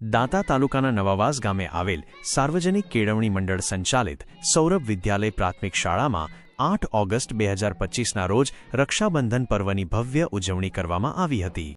દાંતા તાલુકાના નવાવાસ ગામે આવેલ સાર્વજનિક કેળવણી મંડળ સંચાલિત સૌરભ વિદ્યાલય પ્રાથમિક શાળામાં આઠ ઓગસ્ટ બે હજાર પચીસના રોજ રક્ષાબંધન પર્વની ભવ્ય ઉજવણી કરવામાં આવી હતી.